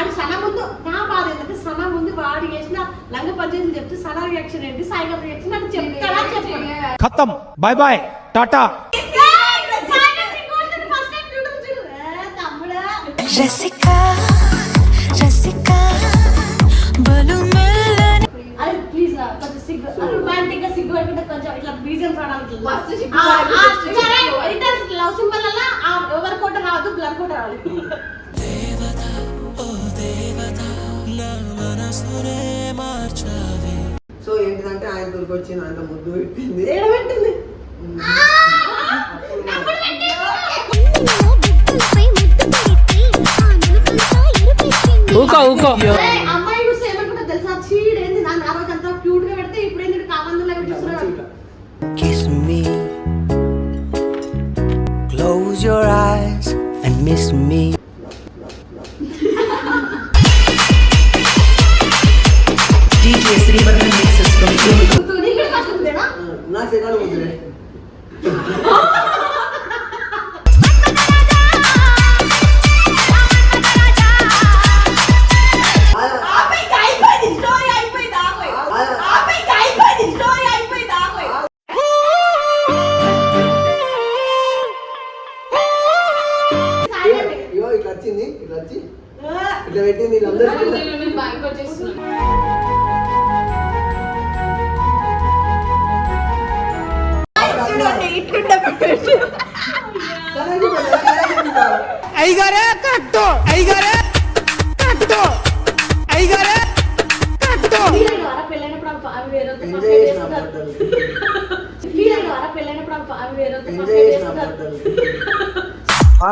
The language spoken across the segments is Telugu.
అది సన ముందు నా బాధ ఏంటంటే సన ముందు వాడు చేసిన లంగ పద్యతులు చెప్తే సన రియాక్షన్ ఏంటి? సాయిబాబు రియాక్షన్ నాకు చెప్తాడా చెప్పాడు ఖతం. Bye bye tata Rasika Rasika బలు కొంచెం కొంచెం ఇట్లా బీజం రావడానికి. ఫోటో రావద్దు బ్లర్ ఫోటో రావాలి. సో ఏంటిదంటే ఆయన దొరికొచ్చింది అంత ముద్దు పెట్టింది. ఏడబెట్టింది బుద్ధులపై ముద్దు పెడితే ఆ నునుపులతో ఎరుపెట్టింది ఊకో ఊకో. ఏయ్, అమ్మాయి చూస్తే ఏమనుకుంటా తెలుసా? చీడేంది నన్ను ఆ రోజు అంతా క్యూట్గా పెడితే ఇప్పుడు ఏంటి కామందులో చూస్తున్నాడు? Kiss me. Close your eyes and miss me. నా సెకండ్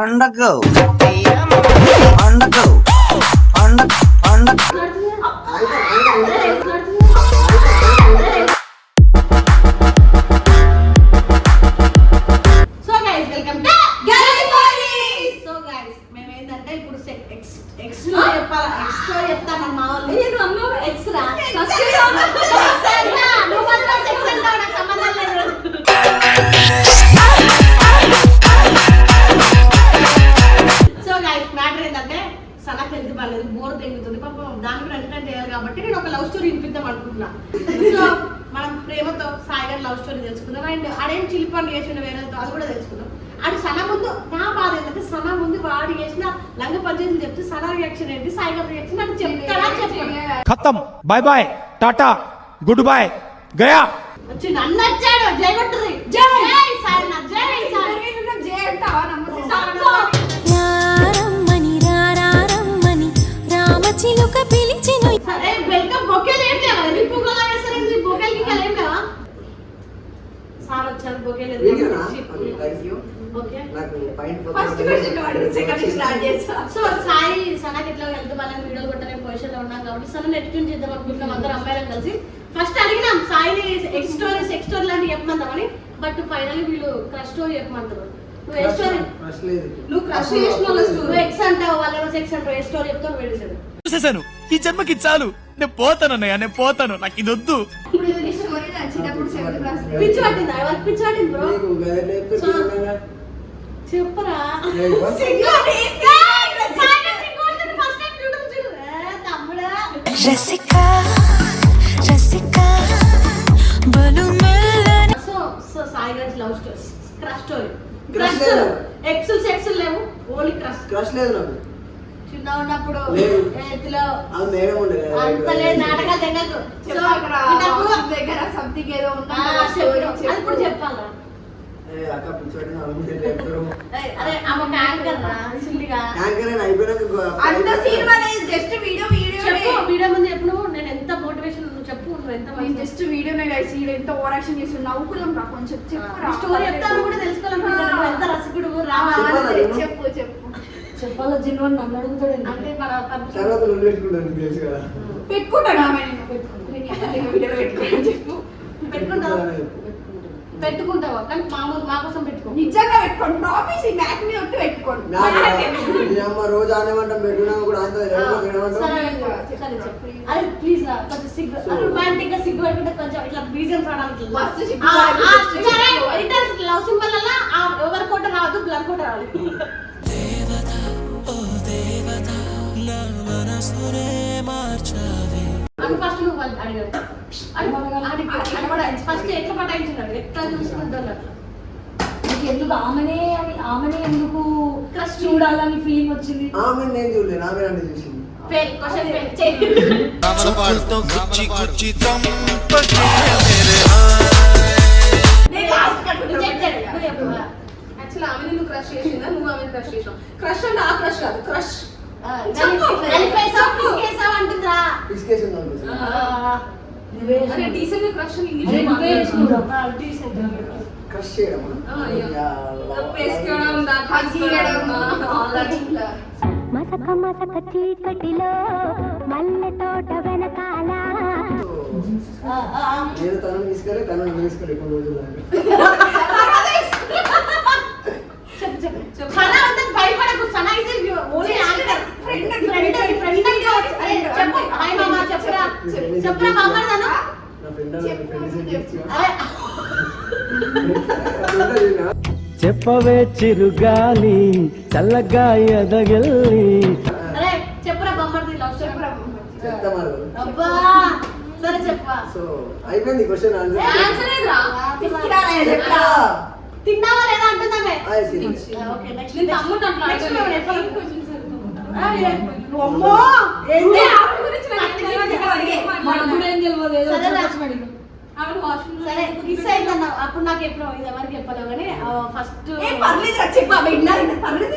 పండగ పండగ లవ్ స్టోరీ తెలుసుకుందాం. అండ్ అదేం చిలిపని చేసిన వేరే అది కూడా తెలుసుకుందాం. అండ్ సన ముందు నా బాధ ఏంటంటే సన ముందు వాడు చేసిన లంగ పంచాయతీలు చెప్తే సన రియాక్షన్ ఏంటి సాయిగా రియాక్షన్ అని చెప్తాడా చెప్పాడు. Bye bye tata good boy Gaya వచ్చి నన్ను వచ్చాడు. జై కొట్టుది జై. జై జై అంటావా వెల్కమ్ ఫస్ట్ క్వశ్చన్ వాడు సెకండ్ స్టార్ట్ చేస్తా. సో సాయి సనకి ఇట్లా వెళ్తూ వాళ్ళని వీడియోలు కొట్టలేని పొజిషన్లో ఉన్నాం కాబట్టి చేద్దాం అనుకుంటున్నాం అందరం అమ్మాయిలం కలిసి. ఫస్ట్ అడిగినాం సాయిని ఎక్స్ స్టోరీ సెక్స్ స్టోరీ లాంటివి చెప్పమందామని బట్ ఫైనల్ వీళ్ళు క్రష్ స్టోరీ చెప్పమంటారు. నువ్వు ఏ స్టోరీ ప్రశ్న లేదు నువ్వు క్రష్ చేసిన వాళ్ళ నువ్వు ఎక్స్ అంటావు వాళ్ళ సెక్స్ అంటావు ఏ స్టోరీ చెప్తావు వేడిసాడు చూసేశాను. ఈ జన్మకి చాలు. నేను పోతాను అన్నయ్య నేను పోతాను. నాకు ఇది వద్దు. పిచ్చి పట్టిందా? పిచ్చి పట్టింది బ్రో చెప్పరా. రసికా రసికా బలు సో సో సాయి గారి love story crush story crush లేదు. ఎక్స్ సెక్స్ లేవు. ఓన్లీ క్రష్ క్రష్ లేదు నాకు. చిన్న ఉన్నప్పుడు. ఎత్తులో. అంత లేదు. నాటకాలు ఇన్నప్పుడు దగ్గర సంథింగ్ ఏదో ఇప్పుడు చెప్పాలా? అక్క వీడియో ముందు నేను ఎంత మోటివేషన్ చెప్పు నువ్వు ఎంత జస్ట్ వీడియోనే గైస్ ఈడ ఎంత ఓవర్ యాక్షన్ రా కొంచెం చెప్పు స్టోరీ చెప్తాను కూడా తెలుసుకోవాలనుకుంటున్నాను ఎంత రసికుడు రావా చెప్పాలా నేను? చెప్పు చెప్పు. చెప్పాలో జిన్ను అని నన్ను అడుగుతాడు అంటే మన తర్వాత పెట్టుకుంటాను తెలుసు కదా. పెట్టుకుంటాను ఆమె నేను పెట్టుకుంటాను చెప్పు. పెట్టుకుంటావా పెట్టుకుంటావా కానీ మామూలు మా కోసం పెట్టుకో. నిజంగా పెట్టుకోండి ప్రామిస్ ఈ మ్యాక్ మీద ఒట్టు పెట్టుకోండి మీ అమ్మ రోజు ఆనేమంటాం పెట్టినా కూడా చెప్పు. అరే ప్లీజ్ రా కొంచెం సిగ్గు రొమాంటిక్గా సిగ్గు పెట్టుకుంటే కొంచెం ఇట్లా బీజం రావడానికి మస్తు సిగ్గు పడాలి. లవ్ సింబల్ అలా ఎవరి ఫోటో రావద్దు బ్లర్ ఫోటో రావాలి అని ఫస్ట్ నువ్వు వాళ్ళు అడిగాడు ఫస్ట్ ఎట్లా పటాయించినాడు ఎట్లా నీకు ఎందుకు ఆమెనే అని ఆమెనే ఎందుకు క్రష్ చూడాలని ఫీలింగ్ వచ్చింది? ఆమె నేను చూడలేను ఆమె నన్ను చూసింది. క్రష్ చేసిందా? నువ్వు ఆమె క్రష్ చేసావు క్రష్ అంటే ఆ క్రష్ కాదు క్రష్ క్రష్ చేయడం. మసక మసక చీకటిలో మల్లె తోట వెనకాల. నేను తనను తీసుకెళ్ళి తనను తీసుకెళ్ళి కొన్ని రోజులు. చెప్పు, చెప్పు. సనా అంటే భయపడకు. సనా is a అరే, చెప్పు. హాయ్ మామ, చెప్పురా. చెప్పురా. చెప్పవే చిరుగాలి చల్లగా ఎదగెళ్ళి అరే, చెప్పురా బామ్మర్ది లవ్ చెప్పురా చెప్తా మరి. అబ్బా సరే చెప్పా. సో అయిపోయింది క్వశ్చన్ ఆన్సర్ Answer ఏదిరా? తీసుకురారా, చెప్పరా? తిన్నావా లేదా అంటున్నామే? అయిపోయింది ఓకే నెక్స్ట్ నీ తమ్ముడు నెక్స్ట్ అప్పుడు నాకు ఎప్పుడు ఇది ఎవరికి చెప్పలేవు కానీ ఫస్ట్ ఏం పర్లేదురా, చెప్పు, విన్నారు, పర్లేదు?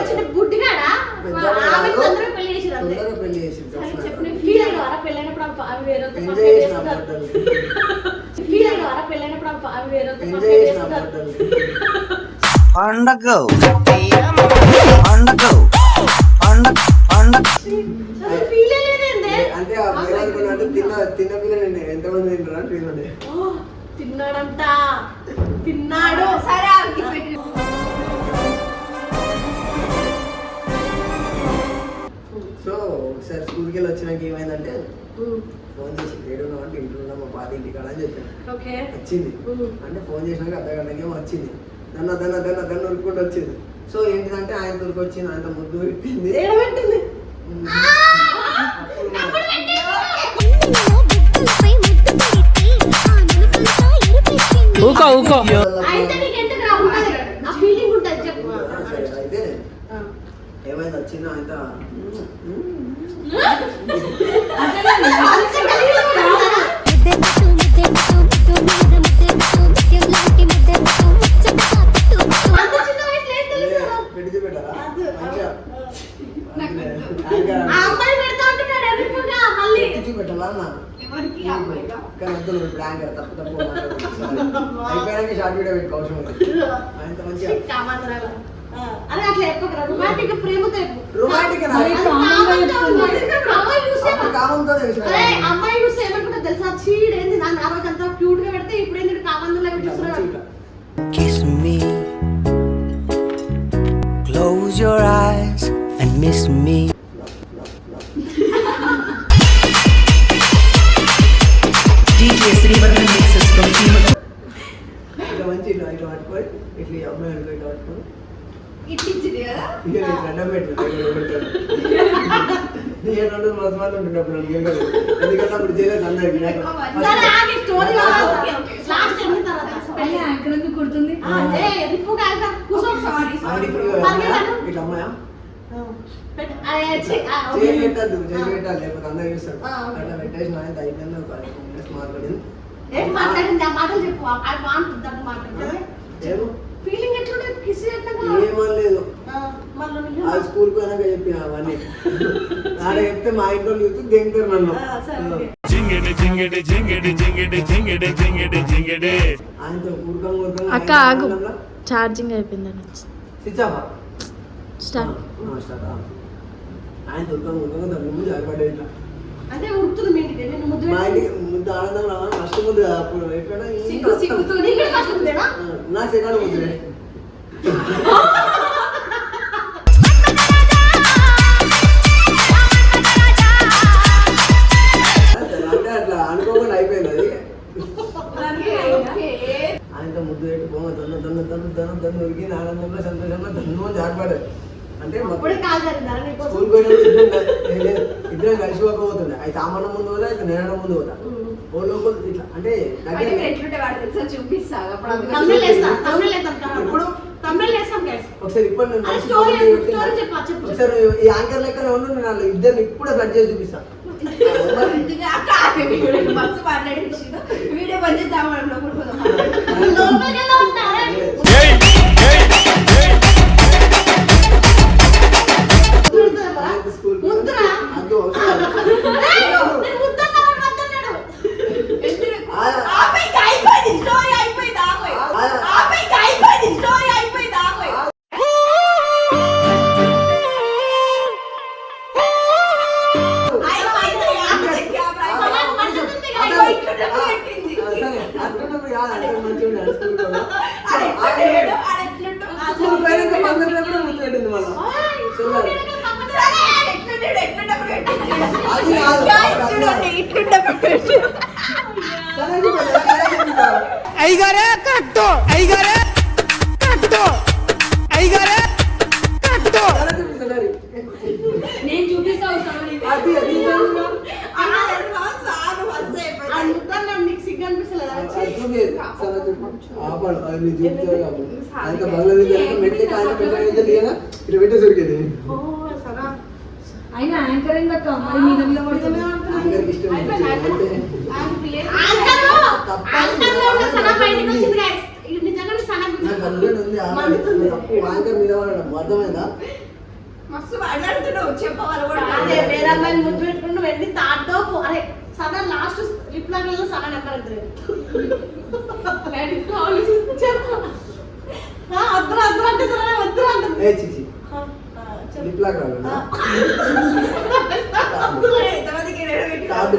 చిన్న బుడ్డిగాడా? పెళ్ళి చేసి ఫీల్ అయిన వారా? పెళ్ళైనప్పుడు వేరే. ఫీల్ పండగ పండగ పండగ పండగ అంటే ఆ తిన్న తిన్న ఎంతమంది తిన్నాడంట తిన్నాడు సరే, ఒకసారి స్కూల్కి వెళ్ళి వచ్చినాక ఏమైందంటే ఫోన్ చేసి ఏడు ఉన్నావు అంటే ఇంట్లో ఉన్నా మా పాత ఇంటి కాడ? అని చెప్పాను ఓకే. వచ్చింది. అంటే ఫోన్ చేసినాక అర్ధ గంటకి ఏమో వచ్చింది. దన్న దన్న దన్న దన్న ఉరుక్కుంటూ వచ్చింది. సో ఏంటిదంటే ఆయన దొరికి వచ్చింది ఆయనతో ముద్దు పెట్టింది. ఊకో ఊకో. అయితే అయితే. ఏమైంది వచ్చింది మాట్లాడకు. Sorry. అయిపోయాక షార్ట్ వీడియో పెట్టుకో అరే అట్లా చెప్పకరా రొమాంటిక్ ప్రేమతో చెప్పు. ఉంది. అమ్మాయి. చూస్తే ఏమనుకుంటా తెలుసా? చీడేంది నా రోజు అంతా క్యూట్గా పెడితే ఇప్పుడు ఏంటి కామందులో చూస్తున్నాడు. Kiss me. Close your eyes and miss me. పట్టుకొని ఇట్లా ఈ అమ్మాయి అనుకో ఇట్లా పట్టుకొని ఇట్లా ఇచ్చింది కదా? ఇక ఇట్లా అడ్డం పెట్టు నేను రెండు రోజు మంది ఉంటున్నప్పుడు ఏం కాదు. ఎందుకంటే అప్పుడు చేయలేదు అందరికి యాంకర్ ఎందుకు కుడుతుంది? ఇప్పుడు పర్లేదు. అమ్మాయా? ఇట్లా అమ్మాయా. చేయి పెట్టద్దు చేయి పెట్టాలి. లేకపోతే అందరు చూస్తారు. అట్లా పెట్టేసి ఆయన అయిపోయింది. ఒక మాట్లాడింది. ఏం మాట్లాడింది? ఆ మాటలు చెప్పు. ఐ వాంట్ దట్ మాట్లాడు. ఏమో? ఫీలింగ్ ఎట్లుండే? కిస్ చేసినాక ఏమనలేదు ఆ, స్కూల్ పోయినాక చెప్పిన అవన్నీ. ఆడ చెప్తే మా ఇంట్లో చూస్తూ దెంగుతారు నన్ను. ఆయనతో కూడకం కూడకం అక్క, ఆగు. ఛార్జింగ్ అయిపోయిందని స్విచ్ ఆఫ్ స్టార్ట్. స్టార్ట్ ఆయన దుర్గం దుర్గం దగ్గర ముందు జారిపడ్డా ఇట్లా అంటే ఉడుకుతుంది మీ ఇంటికి నేను ముద్దు మా పెట్టి- ఇంటికి ముందు ఆనందం రావాలి ఫస్ట్ ముందు అప్పుడు. ఈ సిగ్గు, సిగ్గుతో నీకు కూడా ఫస్ట్ ఆ, నా సెకండ్ ముందు అంటే అట్లా అనుకోకుండా అయిపోయింది అది. Okay, okay. ఆయనతో ముద్దు పెట్టి పోగా తొందర తొందర దన్ను దన్ను దన్ను దన్ను ఉరికి ఆనందంలో సంతోషంలో అని జారిపడ్డది అంటే స్కూల్ ఇద్దరం ఇద్దరం కలిసి పోతుండే అయితే అమ్మన ముందు పోతా అయితే నేను ముందు పోతా. ఓ లోపల ఇట్లా అంటే ఇప్పుడు? ఒకసారి ఇప్పుడు ఈ యాంకర్ లెక్కనే ఉండు నేను ఇద్దరిని ఇప్పుడే ఫ్లడ్ చేసి చూపిస్తా. అయ్యగారే కట్టు అయ్యగారే కట్టు అయ్యగారే ఆయనతో బంగ్లా దగ్గర మెట్లకి ఆయన పెట్ట దగ్గర దిగనా, ఇటు పెట్టే దొరికేది. అయినా యాంకర్ ఏందక్క మరి మీద మీద పడుతుంది అందరికి ఇష్టం అయిపోయింది, అంటే అయిపోయింది. యాంకరు! యాంకర్లో ఉన్న సనా బయటకు వచ్చింది guys. ఇది నిజంగానే సనా నాకు గుర్తు. అందులో ఉంది ఆ మండుతుంది. తప్పు యాంకర్ మీద పడడం అర్థమైందా మస్తు మాట్లాడుతున్నావు చెప్పవాలి కూడా అదే వేరే అమ్మాయిని ముద్దు పెట్టుకుంటూ వెళ్ళి తాటో అరే సదా లాస్ట్ లాగల్లో సనా నెంబర్ అవుతుంది వద్దురా వద్దురా అంటే సరే వద్దురా అంటుంది. ఏ చిచి. లిప్ లాక్ రాదు తాడు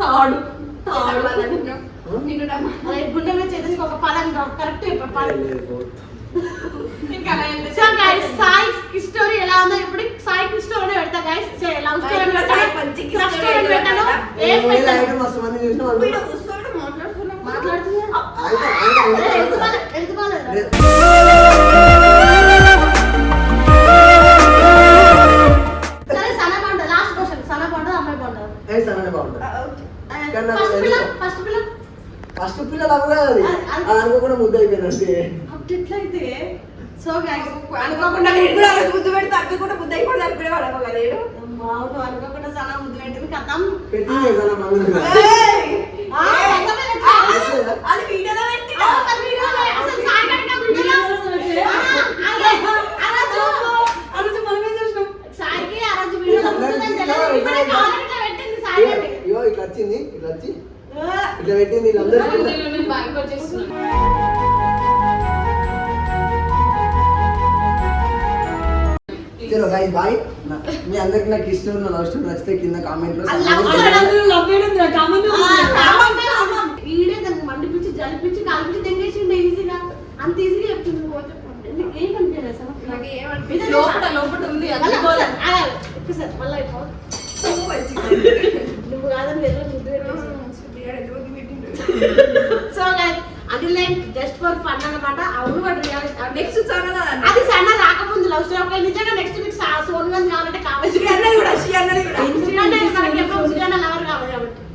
తాడు. తాడు. నిన్ను గుండె మీద చేసేసి ఒక పదం కరెక్ట్ చెప్పు పదం. లేదు, లేదు. So guys Sai kiss story ఎలా ఉందో ఇప్పుడు సాయి స్టోరీ పెడతా గైస్ లవ్ స్టోరీ పెట్టాను క్రష్ పెట్టాను. ఏం పెట్టాను ఫస్ట్ పిల్లలు అవ్వ అది అనుకోకుండా ముద్ద అయిపోయింది అంతే సో అనుకోకుండా నేను కూడా అలా ముద్దు పెడితే అక్క కూడా ముద్దు అయిపోయింది అనుకునే వాళ్ళం కదా వీడు. అనుకోకుండా చాలా ముద్దు పెట్టింది కథం పెట్టింది కదా అది- వీడియోలో వీడియోలో అసలు వీడియోలో- ఇట్లా పెట్టింది వచ్చింది ఇట్లా వచ్చి ఇట్లా చలో గాయ్ బాయ్ మీ అందరికి నాకు ఇష్టం ఉన్న లవ్ స్టోరీ నచ్చితే కింద కామెంట్లో అలా support అలా చేయండి. అందరూ లవ్ చేయడం కామన్ ఆ, కామంటే కామం. ఈడే దానికి మండిపించి జలిపించి కాల్పించి తెంగేసిండు ఈజీగా. అంత ఈజీగా చెప్తుంది నీకు ఏం కనిపించలేదు అసలు? నాకు ఏమనిపించలేదు. లోపల ఉంది మళ్ళా. నువ్వు కాదని. సో అది లైక్ జస్ట్ ఫర్ ఫన్ అన్నమాట. అవును నెక్స్ట్ సన్న అది సన్న రాకముందు లవ్ స్టోరీ ఒకవేళ నిజంగా నెక్స్ట్ మీకు సోను గాంధీ కావాలంటే కూడా అన్నది కూడా.